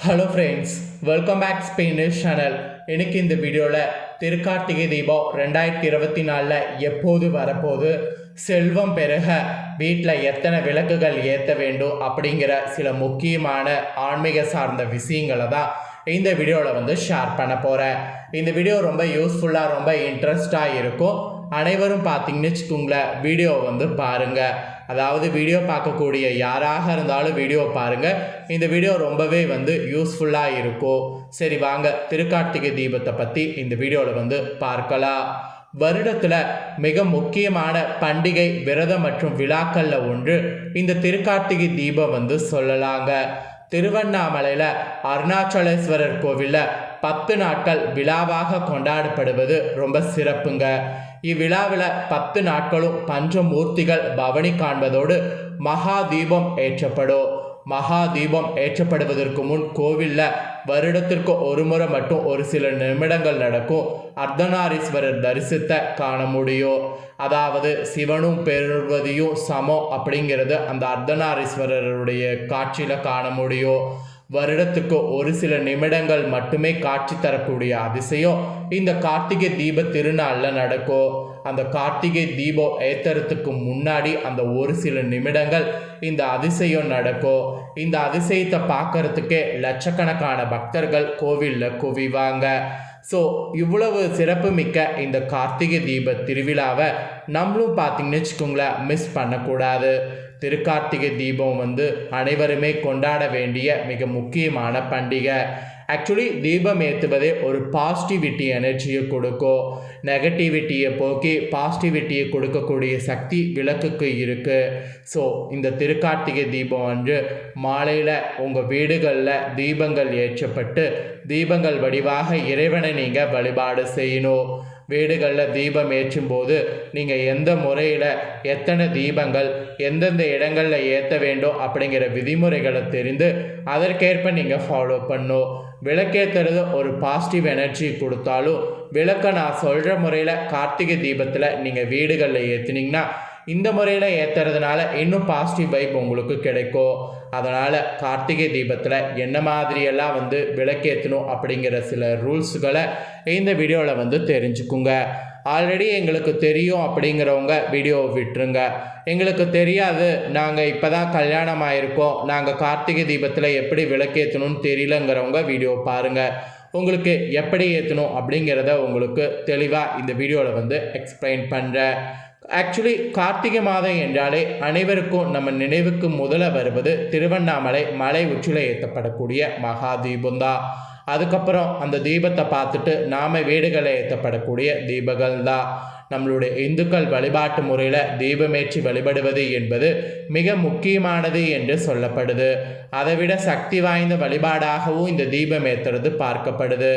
Hello friends welcome back ஸ்பெயினிஷ் channel எனக்கு இந்த வீடியோவில் திருக்கார்த்திகை தீபம் ரெண்டாயிரத்தி இருபத்தி நாலில் எப்போது வரப்போது செல்வம் பெருக வீட்டில் எத்தனை விளக்குகள் ஏற்ற வேண்டும் அப்படிங்கிற சில முக்கியமான ஆன்மீக சார்ந்த விஷயங்களை தான் இந்த வீடியோவில் வந்து ஷேர் பண்ண போகிறேன் இந்த வீடியோ ரொம்ப யூஸ்ஃபுல்லாக ரொம்ப இன்ட்ரெஸ்டாக இருக்கும். அனைவரும் பார்த்தீங்கன்னு வச்சுக்கோங்களேன் வீடியோ வந்து பாருங்கள் அதாவது வீடியோ பார்க்கக்கூடிய யாராக இருந்தாலும் வீடியோ பாருங்கள் இந்த வீடியோ ரொம்பவே வந்து யூஸ்ஃபுல்லாக இருக்கும் சரி வாங்க. திருக்கார்த்திகை தீபத்தை பற்றி இந்த வீடியோவில் வந்து பார்க்கலாம். வருடத்தில் மிக முக்கியமான பண்டிகை விரதம் மற்றும் விழாக்களில் ஒன்று இந்த திருக்கார்த்திகை தீபம் வந்து சொல்லலாங்க. திருவண்ணாமலையில் அருணாச்சலேஸ்வரர் கோவிலில் பத்து நாட்கள் விழாவாக கொண்டாடப்படுவது ரொம்ப சிறப்புங்க. இவ்விழாவில் பத்து நாட்களும் பஞ்சமூர்த்திகள் பவனி காண்பதோடு மகா தீபம் ஏற்றப்படும். மகா தீபம் ஏற்றப்படுவதற்கு முன் கோவிலில் வருடத்திற்கு ஒரு முறை மட்டும் ஒரு சில நிமிடங்கள் நடக்கும். அர்த்தநாரீஸ்வரர் தரிசித்த காண முடியும். அதாவது சிவனும் பெருவதியும் சமம் அப்படிங்கிறது அந்த அர்த்தநாரீஸ்வரருடைய காட்சியில் காண முடியும். வருடத்துக்கு ஒரு சில நிமிடங்கள் மட்டுமே காட்சி தரக்கூடிய அதிசயம் இந்த கார்த்திகை தீப திருநாளில் நடக்கும் அந்த கார்த்திகை தீபம் ஏற்றுறதுக்கு முன்னாடி அந்த ஒரு சில நிமிடங்கள் இந்த அதிசயம் நடக்கும் இந்த அதிசயத்தை பார்க்கறதுக்கே லட்சக்கணக்கான பக்தர்கள் கோவிலில் குவிவாங்க. ஸோ இவ்வளவு சிறப்புமிக்க இந்த கார்த்திகை தீப திருவிழாவை நம்மளும் பார்த்தீங்கன்னு வச்சுக்கோங்களேன் மிஸ் பண்ணக்கூடாது. திருக்கார்த்திகை தீபம் வந்து அனைவருமே கொண்டாட வேண்டிய மிக முக்கியமான பண்டிகை. ஆக்சுவலி தீபம் ஏற்றுவதே ஒரு பாசிட்டிவிட்டி எனர்ஜியை கொடுக்கும் நெகட்டிவிட்டியை போக்கி பாசிட்டிவிட்டியை கொடுக்கக்கூடிய சக்தி விளக்குக்கு இருக்குது ஸோ இந்த திருக்கார்த்திகை தீபம் அன்று மாலையில் உங்கள் வீடுகளில் தீபங்கள் ஏற்றப்பட்டு தீபங்கள் வடிவாக இறைவனை நீங்கள் வழிபாடு செய்யணும். வீடுகளில் தீபம் ஏற்றும் போது நீங்கள் எந்த முறையில் எத்தனை தீபங்கள் எந்தெந்த இடங்களில் ஏற்ற வேண்டும் அப்படிங்கிற விதிமுறைகளை தெரிந்து அதற்கேற்ப நீங்கள் ஃபாலோ பண்ணும் விளக்கேற்றுறது ஒரு பாசிட்டிவ் எனர்ஜி கொடுத்தாலும் விளக்கை நான் சொல்கிற முறையில் கார்த்திகை தீபத்தில் நீங்கள் வீடுகளில் ஏற்றுனீங்கன்னா இந்த முறையில் ஏற்றுறதுனால இன்னும் பாசிட்டிவ் வைப் உங்களுக்கு கிடைக்கும். அதனால் கார்த்திகை தீபத்தில் என்ன மாதிரியெல்லாம் வந்து விளக்கேற்றணும் அப்படிங்கிற சில ரூல்ஸுகளை இந்த வீடியோவில் வந்து தெரிஞ்சுக்குங்க. ஆல்ரெடி எங்களுக்கு தெரியும் அப்படிங்கிறவங்க வீடியோவை விட்டுருங்க. எங்களுக்கு தெரியாது நாங்கள் இப்போ தான் கல்யாணம் ஆயிருக்கோம் நாங்கள் கார்த்திகை தீபத்தில் எப்படி விளக்கேற்றணும்னு தெரியலங்கிறவங்க வீடியோ பாருங்கள் உங்களுக்கு எப்படி ஏற்றணும் அப்படிங்கிறத உங்களுக்கு தெளிவாக இந்த வீடியோவில் வந்து எக்ஸ்பிளைன் பண்ணுறேன் ஆக்சுவலி கார்த்திகை மாதம் என்றாலே அனைவருக்கும் நம்ம நினைவுக்கு முதல வருவது திருவண்ணாமலை மலை உச்சியில் ஏற்றப்படக்கூடிய மகா தீபம்தான் அதுக்கப்புறம் அந்த தீபத்தை பார்த்துட்டு நாம் வீடுகளில் ஏற்றப்படக்கூடிய தீபங்கள் தான். நம்மளுடைய இந்துக்கள் வழிபாட்டு முறையில் தீபமேற்றி வழிபடுவது என்பது மிக முக்கியமானது என்று சொல்லப்படுது. அதைவிட சக்தி வாய்ந்த வழிபாடாகவும் இந்த தீபம் ஏற்றுறது பார்க்கப்படுது.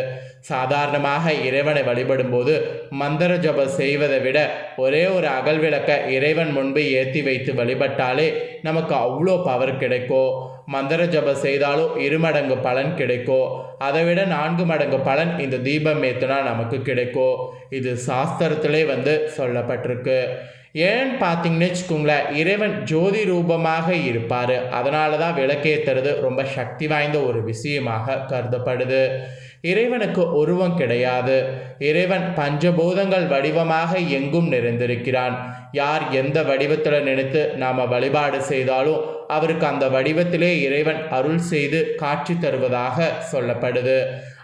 சாதாரணமாக இறைவனை வழிபடும்போது மந்திர ஜபம் செய்வதை விட ஒரே ஒரு அகல் விளக்கை இறைவன் முன்பு ஏற்றி வைத்து வழிபட்டாலே நமக்கு அவ்வளோ பவர் கிடைக்கும் மந்திர ஜபம் செய்தாலும் இருமடங்கு பலன் கிடைக்கும் அதை விட நான்கு மடங்கு பலன் இந்த தீபம் ஏற்றுனா நமக்கு கிடைக்கும் இது சாஸ்திரத்திலே வந்து சொல்லப்பட்டிருக்கு. ஏன்னு பார்த்தீங்கன்னு வச்சுக்கோங்களேன் இறைவன் ஜோதி ரூபமாக இருப்பார். அதனால தான் விளக்கேற்றுறது ரொம்ப சக்தி வாய்ந்த ஒரு விஷயமாக கருதப்படுது. இறைவனுக்கு உருவம் கிடையாது. இறைவன் பஞ்சபூதங்கள் வடிவமாக எங்கும் நிறைந்திருக்கிறான். யார் எந்த வடிவத்தில் நினைத்து நாம் வழிபாடு செய்தாலும் அவருக்கு அந்த வடிவத்திலே இறைவன் அருள் செய்து காட்சி தருவதாக சொல்லப்படுது.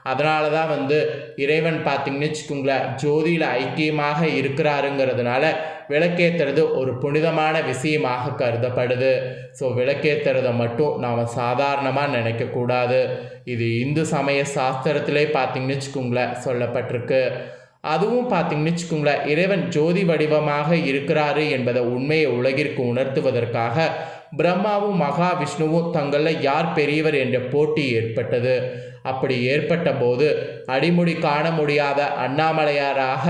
அதனால தான் வந்து இறைவன் பார்த்தீங்கன்னு வச்சுக்கோங்களேன் ஜோதியில் ஐக்கியமாக இருக்கிறாருங்கிறதுனால விளக்கேற்றுறது ஒரு புனிதமான விஷயமாக கருதப்படுது. ஸோ விளக்கேற்றுறதை மட்டும் நாம் சாதாரணமாக நினைக்கக்கூடாது. இது இந்து சமய சாஸ்திரத்திலே பார்த்திங்கன்னு வச்சுக்கோங்களேன் சொல்லப்பட்டிருக்கு. அதுவும் பார்த்திங்கன்னு வச்சுக்கோங்களேன் இறைவன் ஜோதி வடிவமாக இருக்கிறாரு என்பதை உண்மையை உலகிற்கு உணர்த்துவதற்காக பிரம்மாவும் மகாவிஷ்ணுவும் தங்களில் யார் பெரியவர் என்ற போட்டி ஏற்பட்டது. அப்படி ஏற்பட்ட போது அடிமுடி காண முடியாத அண்ணாமலையாராக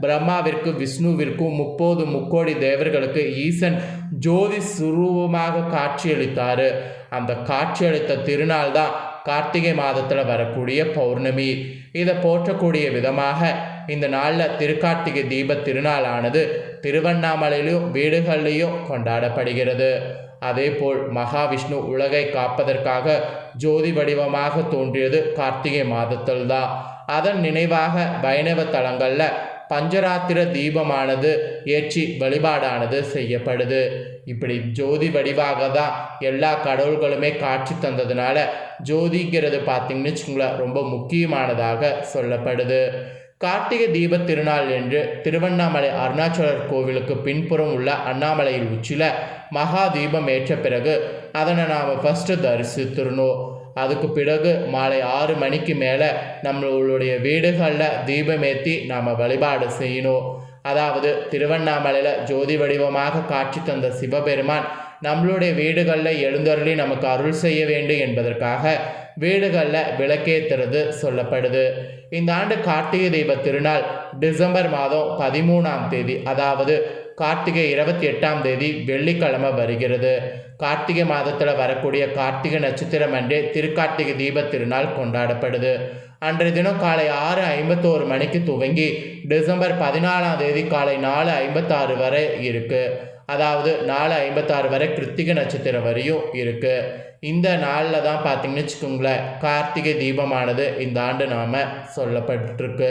பிரம்மாவிற்கு விஷ்ணுவிற்கும் முப்போது முக்கோடி தேவர்களுக்கு ஈசன் ஜோதி சுரூபமாக காட்சியளித்தார். அந்த காட்சியளித்த திருநாள் தான் கார்த்திகை மாதத்தில் வரக்கூடிய பௌர்ணமி. இதை போற்றக்கூடிய விதமாக இந்த நாளில் திருக்கார்த்திகை தீப திருநாளானது திருவண்ணாமலையிலும் வீடுகள்லேயும் கொண்டாடப்படுகிறது. அதேபோல் மகாவிஷ்ணு உலகை காப்பதற்காக ஜோதி வடிவமாக தோன்றியது கார்த்திகை மாதத்தில்தான். அதன் நினைவாக வைணவ தலங்களில் பஞ்சராத்திர தீபமானது ஏற்றி வழிபாடானது செய்யப்படுது. இப்படி ஜோதி வடிவாக தான் எல்லா கடவுள்களுமே காட்சி தந்ததுனால ஜோதிங்கிறது பார்த்தீங்கன்னு வச்சுக்கோங்களேன் ரொம்ப முக்கியமானதாக சொல்லப்படுது. கார்த்திகை தீப திருநாள் என்று திருவண்ணாமலை அருணாச்சலர் கோவிலுக்கு பின்புறம் உள்ள அண்ணாமலையில் உச்சியில் மகா தீபம் ஏற்ற பிறகு அதனை நாம் ஃபஸ்ட்டு தரிசித்திருந்தோம் அதுக்கு பிறகு மாலை ஆறு மணிக்கு மேலே நம்மளுடைய வீடுகளில் தீபமேற்றி நாம் வழிபாடு செய்யணும். அதாவது திருவண்ணாமலையில் ஜோதி வடிவமாக காட்சி தந்த சிவபெருமான் நம்மளுடைய வீடுகளில் எழுந்தருளி நமக்கு அருள் செய்ய வேண்டும் என்பதற்காக வீடுகளில் விளக்கேற்றுறது சொல்லப்படுது. இந்த ஆண்டு கார்த்திகை தீப திருநாள் டிசம்பர் மாதம் பதிமூணாம் தேதி அதாவது கார்த்திகை இருபத்தி எட்டாம் தேதி வெள்ளிக்கிழமை வருகிறது. கார்த்திகை மாதத்தில் வரக்கூடிய கார்த்திகை நட்சத்திரம் அன்றே திருக்கார்த்திகை தீப திருநாள் கொண்டாடப்படுது. அன்றைய தினம் காலை ஆறு ஐம்பத்தோரு மணிக்கு துவங்கி டிசம்பர் பதினாலாம் தேதி காலை நாலு ஐம்பத்தாறு வரை இருக்குது அதாவது நாலு ஐம்பத்தாறு வரை கிருத்திகை நட்சத்திரம் வரையும் இருக்குது இந்த நாளில் தான் பார்த்தீங்கன்னு வச்சுக்கோங்களேன் கார்த்திகை தீபமானது இந்த ஆண்டு நாம் சொல்லப்பட்டிருக்கு.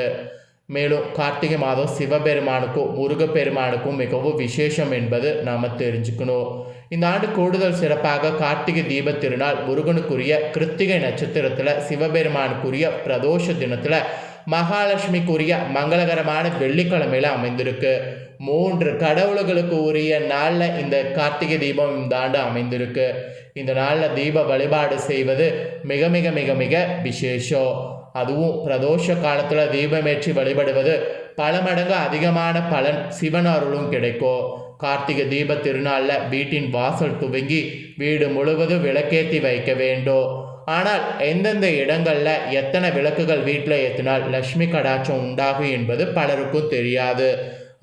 மேலும் கார்த்திகை மாதம் சிவபெருமானுக்கும் முருகப்பெருமானுக்கும் மிகவும் விசேஷம் என்பது நாம் தெரிஞ்சுக்கணும். இந்த ஆண்டு கூடுதல் சிறப்பாக கார்த்திகை தீப திருநாள் முருகனுக்குரிய கிருத்திகை நட்சத்திரத்தில் சிவபெருமானுக்குரிய பிரதோஷ தினத்தில் மகாலட்சுமிக்குரிய மங்களகரமான வெள்ளிக்கிழமையில் அமைந்திருக்கு. மூன்று கடவுள்களுக்கு உரிய நாளில் இந்த கார்த்திகை தீபம் இந்த ஆண்டு அமைந்திருக்கு. இந்த நாளில் தீப வழிபாடு செய்வது மிக மிக மிக மிக விசேஷம். அதுவும் பிரதோஷ காலத்தில் தீபமேற்றி வழிபடுவது பல மடங்கு அதிகமான பலன் சிவன் அருளும் கிடைக்கும். கார்த்திகை தீப திருநாளில் வீட்டின் வாசல் துவங்கி வீடு முழுவதும் விளக்கேற்றி வைக்க வேண்டும். ஆனால் எந்தெந்த இடங்களில் எத்தனை விளக்குகள் வீட்டில் ஏற்றினால் லக்ஷ்மி கடாட்சம் உண்டாகும் என்பது பலருக்கும் தெரியாது.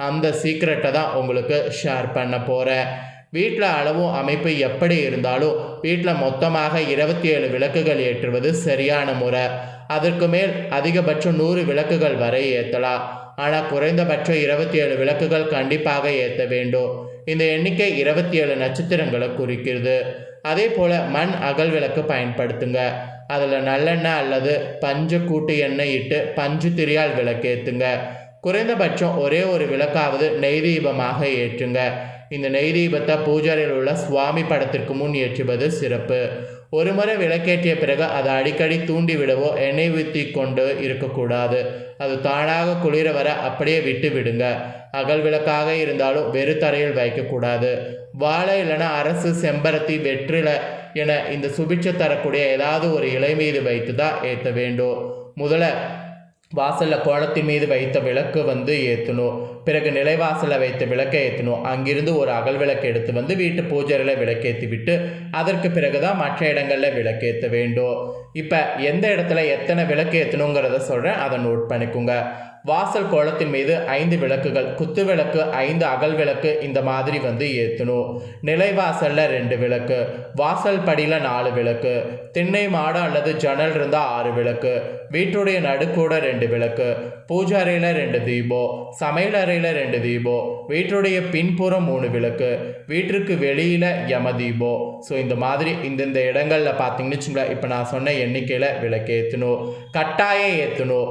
அந்த சீக்ரெட்டை தான் உங்களுக்கு ஷேர் பண்ண போகிறேன் வீட்டில் அளவும் அமைப்பு எப்படி இருந்தாலும் வீட்டில் மொத்தமாக இருபத்தி ஏழு விளக்குகள் ஏற்றுவது சரியான முறை. அதற்கு மேல் அதிகபட்சம் நூறு விளக்குகள் வரை ஏற்றலாம். ஆனால் குறைந்தபட்சம் இருபத்தி ஏழு விளக்குகள் கண்டிப்பாக ஏற்ற வேண்டும். இந்த எண்ணிக்கை இருபத்தி ஏழு நட்சத்திரங்களை குறிக்கிறது. அதே போல் மண் அகல் விளக்கு பயன்படுத்துங்க. அதில் நல்லெண்ணெய் அல்லது பஞ்சு கூட்டு எண்ணெய் இட்டு பஞ்சு திரியால் விளக்கேற்றுங்க குறைந்தபட்சம் ஒரே ஒரு விளக்காவது நெய் தீபமாக ஏற்றுங்க. இந்த நெய் தீபத்தை பூஜாரியில் உள்ள சுவாமி படத்திற்கு முன் ஏற்றுவது சிறப்பு. ஒரு முறை விளக்கேற்றிய பிறகு அதை அடிக்கடி தூண்டி விடவோ எண்ணெய் ஊற்றி கொண்டு இருக்கக்கூடாது. அது தானாக குளிர வர அப்படியே விட்டு விடுங்க அகல் விளக்காக இருந்தாலும் வெறு தரையில் வைக்கக்கூடாது. வாழை இல்லைன்னா அரசு செம்பருத்தி வெற்றிலை என இந்த சுபிட்சை தரக்கூடிய ஏதாவது ஒரு இலை மீது வைத்து தான் ஏற்ற வேண்டும். முதல்ல வாசலில் கோலத்தின் மீது வைத்த விளக்கு வந்து ஏற்றணும் பிறகு நிலைவாசலில் வைத்த விளக்கை ஏற்றணும் அங்கிருந்து ஒரு அகல் விளக்கு எடுத்து வந்து வீட்டு பூஜையில் விளக்கேற்றி விட்டு அதற்கு பிறகு தான் மற்ற இடங்களில் விளக்கேற்ற வேண்டும் இப்போ எந்த இடத்துல எத்தனை விளக்கு ஏற்றணுங்கிறத சொல்கிறேன் அதை நோட் பண்ணிக்கோங்க. வாசல் கோலத்தின் மீது ஐந்து விளக்குகள் குத்து விளக்கு ஐந்து அகல் விளக்கு இந்த மாதிரி வந்து ஏற்றணும் நிலைவாசலில் ரெண்டு விளக்கு வாசல் படியில் நாலு விளக்கு திண்ணை மாடம் அல்லது ஜன்னல் இருந்தால் ஆறு விளக்கு வீட்டுடைய நடுக்கூட ரெண்டு விளக்கு பூஜை அறையில் ரெண்டு தீபம் சமையல் அறையில் ரெண்டு தீபம் வீட்டுடைய பின்புறம் மூணு விளக்கு வீட்டிற்கு வெளியில் யம தீபம் ஸோ இந்த மாதிரி இந்தந்த இடங்களில் பார்த்தீங்கன்னு வச்சுங்களேன் இப்போ நான் சொன்ன எண்ணிக்கையில் விளக்கு ஏற்றணும் கட்டாயம் ஏற்றணும்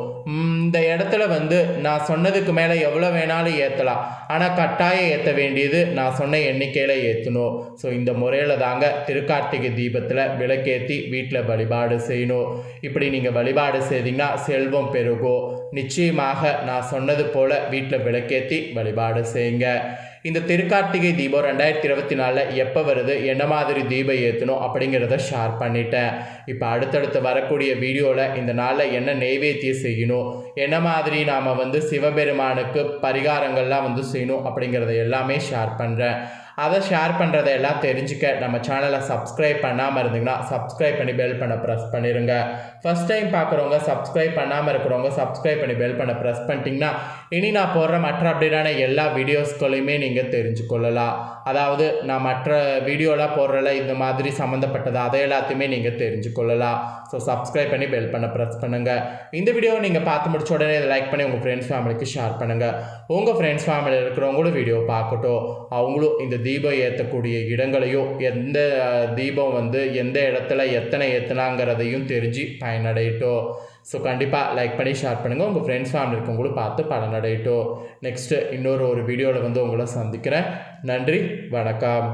இந்த இடத்துல வந்து நான் சொன்னதுக்கு மேலே எவ்வளோ வேணாலும் ஏற்றலாம் ஆனால் கட்டாயம் ஏற்ற வேண்டியது நான் சொன்ன எண்ணிக்கையில் ஏற்றணும் ஸோ இந்த முறையில் தாங்க திருக்கார்த்திகை தீபத்தில் விளக்கேற்றி வீட்டில் வழிபாடு செய்யணும். இப்படி நீங்கள் வழிபாடு செய்தீங்கன்னா செல்வம் பெருகும். நிச்சயமாக நான் சொன்னது போல் வீட்டில் விளக்கேற்றி வழிபாடு செய்யுங்க. இந்த திருக்கார்த்திகை தீபம் ரெண்டாயிரத்தி இருபத்தி நாலில் எப்போ வருது? என்ன மாதிரி தீபம் ஏற்றணும் அப்படிங்கிறத ஷேர் பண்ணிட்டேன். இப்போ அடுத்தடுத்து வரக்கூடிய வீடியோவில் இந்த நாளில் என்ன நெய்வேத்தியம் செய்யணும்? என்ன மாதிரி நாம் வந்து சிவபெருமானுக்கு பரிகாரங்கள்லாம் வந்து செய்யணும்? அப்படிங்கிறத எல்லாமே ஷேர் பண்ணுறேன் அதை ஷேர் பண்ணுறதை எல்லாம் தெரிஞ்சுக்க. நம்ம சேனலை சப்ஸ்கிரைப் பண்ணாமல் இருந்தீங்கன்னா சப்ஸ்கிரைப் பண்ணி பெல் பண்ண ப்ரெஸ் பண்ணிடுங்க ஃபஸ்ட் டைம் பார்க்குறவங்க சப்ஸ்கிரைப் பண்ணாமல் இருக்கிறவங்க சப்ஸ்கிரைப் பண்ணி பெல் பண்ண ப்ரெஸ் பண்ணிட்டீங்கன்னா இனி நான் போடுற மற்ற அப்டேட்டான எல்லா வீடியோஸ்களையுமே நீங்கள் தெரிஞ்சு கொள்ளலாம் அதாவது நான் மற்ற வீடியோலாம் போடுறல இந்த மாதிரி சம்மந்தப்பட்டது அதை எல்லாத்தையுமே நீங்கள் தெரிஞ்சு கொள்ளலாம் ஸோ சப்ஸ்கிரைப் பண்ணி பெல் பண்ண ப்ரெஸ் பண்ணுங்கள் இந்த வீடியோவை நீங்கள் பார்த்து முடிச்ச உடனே இதை லைக் பண்ணி உங்கள் ஃப்ரெண்ட்ஸ் ஃபேமிலிக்கு ஷேர் பண்ணுங்கள் உங்கள் ஃப்ரெண்ட்ஸ் ஃபேமிலியில் இருக்கிறவங்களும் வீடியோ பார்க்கட்டும். அவங்களும் இந்த தீபம் ஏற்றக்கூடிய இடங்களையோ எந்த தீபம் வந்து எந்த இடத்துல எத்தனை ஏற்றுனாங்கிறதையும் தெரிஞ்சு பயனடையட்டும். ஸோ கண்டிப்பாக லைக் பண்ணி ஷேர் பண்ணுங்கள் உங்கள் ஃப்ரெண்ட்ஸ் ஃபேமிலி இருக்கவங்களும் பார்த்து பலனடையட்டும் நெக்ஸ்ட்டு இன்னொரு ஒரு வீடியோவில் வந்து உங்களை சந்திக்கிறேன். நன்றி வணக்கம்.